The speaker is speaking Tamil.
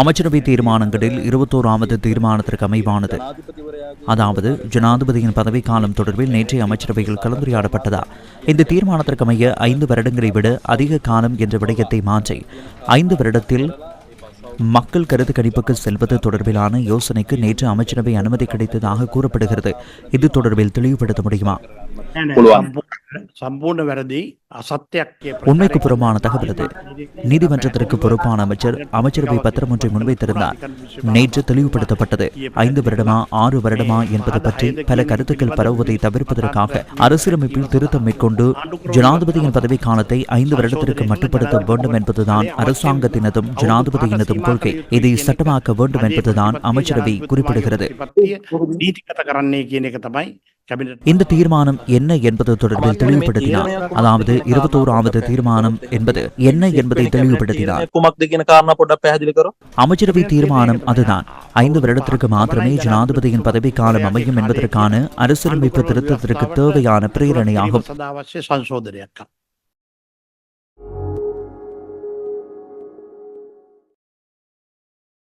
அமைச்சரவை தீர்மானங்களில் இருபத்தோராவது தீர்மானத்திற்கு அமைவானது. அதாவது ஜனாதிபதியின் பதவிக்காலம் தொடர்பில் நேற்றைய அமைச்சரவையில் கலந்துரையாடப்பட்டதா? இந்த தீர்மானத்திற்கு அமைய ஐந்து வருடங்களை விட அதிக காலம் என்ற விடயத்தை மாற்றி ஐந்து வருடத்தில் மக்கள் கருத்து கணிப்புக்கு செல்வது தொடர்பிலான யோசனைக்கு நேற்று அமைச்சரவை அனுமதி கிடைத்ததாக கூறப்படுகிறது. இது தொடர்பில் தெளிவுபடுத்த முடியுமா? உண்மைக்கு புறமான தகவலது நீதிமன்றத்திற்கு பொறுப்பான அமைச்சர் அமைச்சரவை பத்திரம் ஒன்றை முன்வைத்திருந்தார். நேற்று தெளிவுபடுத்தப்பட்டது. ஐந்து வருடமா ஆறு வருடமா என்பது பற்றி பல கருத்துக்கள் பரவுவதை தவிர்ப்பதற்காக அரசியலமைப்பில் திருத்தம் மேற்கொண்டு ஜனாதிபதியின் பதவி காலத்தை ஐந்து வருடத்திற்கு மட்டுப்படுத்த வேண்டும் என்பதுதான் அரசாங்கத்தினதும் ஜனாதிபதியினதும் கொள்கை. இதை சட்டமாக்க வேண்டும் என்பதுதான் அமைச்சரவை குறிப்பிடுகிறது. இந்த தீர்மானம் என்ன என்பது தொடர்பில் தெளிவுபடுத்தினார். அதாவது இருபத்தோராவது தீர்மானம் என்பது என்ன என்பதை தெளிவுபடுத்தினார். அமைச்சரவை தீர்மானம் அதுதான். ஐந்து வருடத்திற்கு மாத்திரமே ஜனாதிபதியின் பதவிக்காலம் அமையும் என்பதற்கான அரசியலமைப்பு திருத்தத்திற்கு தேவையான பிரேரணையாகும்.